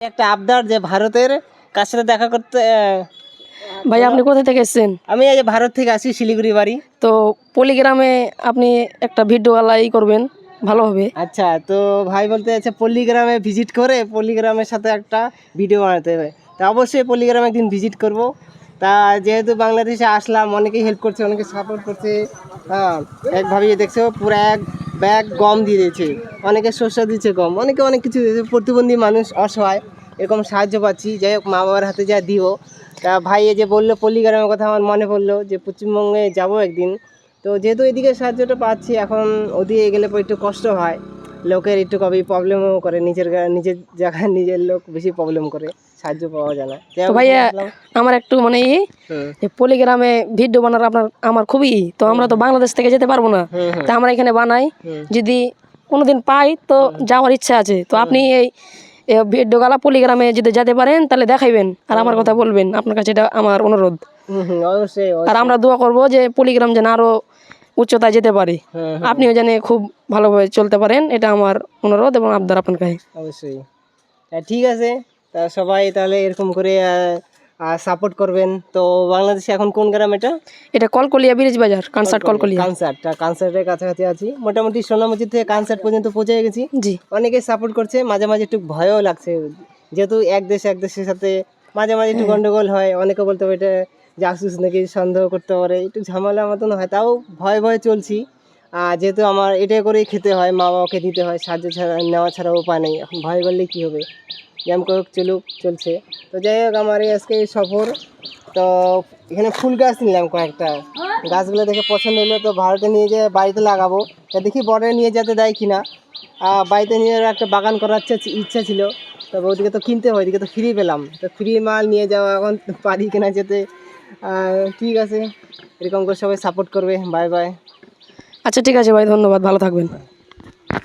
একটা আবদার যে ভারতের কার সাথে দেখা করতে ভাই আপনি কোথা থেকে এসেছেন? আমি এই যে ভারত থেকে আসি শিলিগুড়ি বাড়ি। তো পল্লিগ্রামে আপনি একটা ভিডিওওয়ালা ই করবেন ভালো হবে। আচ্ছা তো ভাই বলতে আছে পল্লীগ্রামে ভিজিট করে পল্লীগ্রামের সাথে একটা ভিডিও বানাতে হবে। তা অবশ্যই পল্লীগ্রামে একদিন ভিজিট করব। তা যেহেতু বাংলাদেশে আসলাম অনেকেই হেল্প করছে অনেকে সাপোর্ট করছে হ্যাঁ এক ভাবিয়ে দেখছ পুরো এক ব্যাগ গম দিয়ে দিয়েছে। অনেকে শস্য দিচ্ছে গম, অনেকে অনেক কিছু দিয়েছে। প্রতিবন্ধী মানুষ অসহায়, এরকম সাহায্য পাচ্ছি। যাই হোক, মা বাবার হাতে যা দিও তা ভাই এই যে বলল, পল্লীগ্রামের কথা আমার মনে পড়ল যে, পশ্চিমবঙ্গে যাব একদিন। তো যেহেতু এদিকে সাহায্যটা পাচ্ছি, এখন ওদিকে গেলে পর একটু কষ্ট হয়। লোকের একটু কবে প্রবলেমও করে নিজের নিজের জায়গায় নিজের লোক বেশি প্রবলেম করে সাহায্য পাওয়া যায় না। তো ভাইয়া আমার একটু মানে পল্লিগ্রামে ভিডিও বানার আপনার আমার খুবই তো আমরা তো বাংলাদেশ থেকে যেতে পারব না। তা আমরা এখানে বানাই। যদি কোনোদিন পাই তো যাওয়ার ইচ্ছা আছে। তো আপনি এই ভিডিওগালা পলিগ্রামে যদি যেতে পারেন তাহলে দেখাইবেন। আর আমার কথা বলবেন। আপনার কাছে এটা আমার অনুরোধ। আর আমরা দোয়া করব যে পলিগ্রাম যেন আরও উচ্চতায় যেতে পারে। হুম, হুম, আপনিও যেন খুব ভালোভাবে চলতে পারেন। এটা আমার অনুরোধ এবং আবদার আপনার কাছে। অবশ্যই। ঠিক আছে। তা সবাই তাহলে এরকম করে সাপোর্ট করবেন। তো বাংলাদেশে এখন কোন গ্রাম এটা? এটা কলকলিয়া ব্রিজ বাজার কনসার্ট কলকলিয়া কনসার্টটা কনসার্টের কাছাকাছি আছি। মোটামুটি সোনামুচি থেকে কনসার্ট পর্যন্ত পৌঁছে গেছি। জি। অনেকে সাপোর্ট করছে। মাঝে মাঝে একটু ভয়ও লাগছে। যেহেতু এক দেশ এক দেশের সাথে মাঝে মাঝে একটু গন্ডগোল হয়। অনেকে বলতে পারে এটা জাসুস নাকি সন্দেহ করতে পারে একটু ঝামেলা মতন হয় তাও ভয়ে ভয়ে চলছি। যেহেতু আমার এটা করেই খেতে হয় মা বাবাকে দিতে হয় সাহায্য ছাড়া নেওয়া ছাড়া উপায় নেই এখন ভয় করলে কী হবে? যেমন করে চলুক চলছে। তো যাই হোক আমার এই আজকে সফর। তো এখানে ফুল গাছ নিলাম কয়েকটা। গাছগুলো দেখে পছন্দ হলো তো ভারতে নিয়ে যেয়ে বাড়িতে লাগাবো। তা দেখি বর্ডারে নিয়ে যেতে দেয় কিনা। আহ, বাড়িতে নিয়ে একটা বাগান করার ইচ্ছা- ছিল। তবে ওদিকে তো কিনতে হয় ওদিকে তো ফ্রি পেলাম। তো ফ্রি মাল নিয়ে যাওয়া এখন পারি কিনা যেতে। ঠিক আছে, এরকম করে সবাই সাপোর্ট করবে। বাই বাই আচ্ছা ঠিক আছে ভাই, ধন্যবাদ, ভালো থাকবেন।